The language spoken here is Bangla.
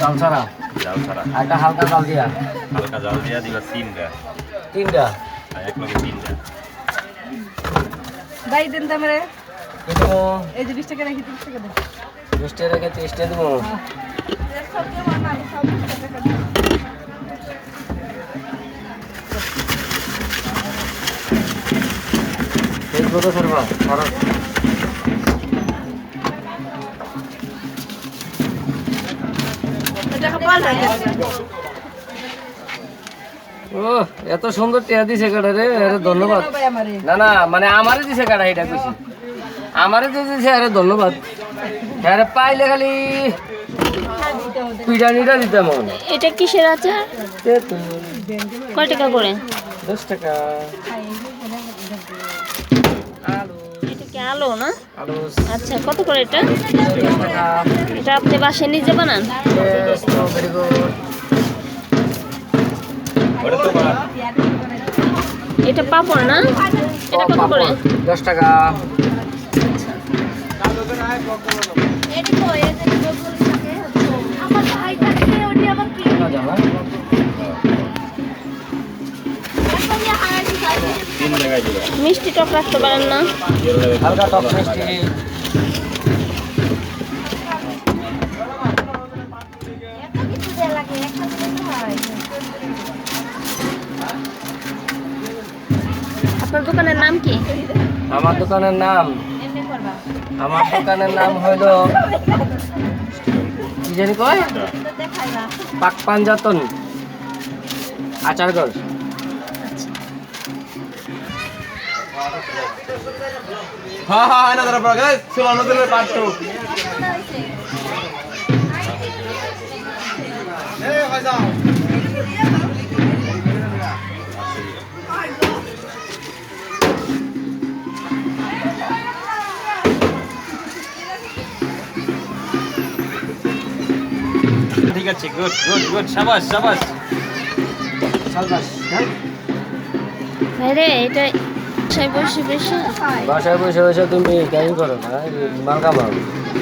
চাল ছাড়া জাল ছাড়া একটা হালকা চাল দিয়া। হালকা জাল দিয়া দিবা তিনটা। তিনটা? এক লগে তিনটা। দাই দেন দাম এই যে বিশ টাকা রাখি তিরিশ টাকা দেন। বিশটা রেখে ত্রিশটা দেবো। এই কত সরবা টাকা পাল্টা ও এত সুন্দর টেয়া দিছে কাটা রে? আরে ধন্যবাদ। না না মানে আমারে দিছে কাটা এটা কইছি আমারে যে দিছে আরে ধন্যবাদ। আরে পাইলে খালি পিঠানিটা দিতাম মনে। এটা কিসের আচার? কয় টাকা করে? দশ টাকা এটা কি আলো না? আচ্ছা কত করে এটা? এটা আপনি বাসায় নিজে বানান? ভেরি গুড ওটা তো বাদ। এটা পাপড় না? এটা কত করে? দশ টাকা। না জানা তিন জায়গায় দিবা মিষ্টি টক রাখতে পারেন না। হালকা টক মিষ্টি। আপনার দোকানের নাম কি? আমার দোকানের নাম আমার দোকানের নাম হইল কি জানি কয়? পাক পাঞ্জাতন আচারগড় হ্যাঁ হ্যাঁ না দাঁড়া পড়া গাইস সুবহান পার্ট টু ঠিক আছে গুড গুড গুড শাবাশ শাবাশ সালবাস হ্যাঁ এটা বাসায় বসে বসে বাসায় বসে বসে তুমি ক্যারি করো না মাল কামাও।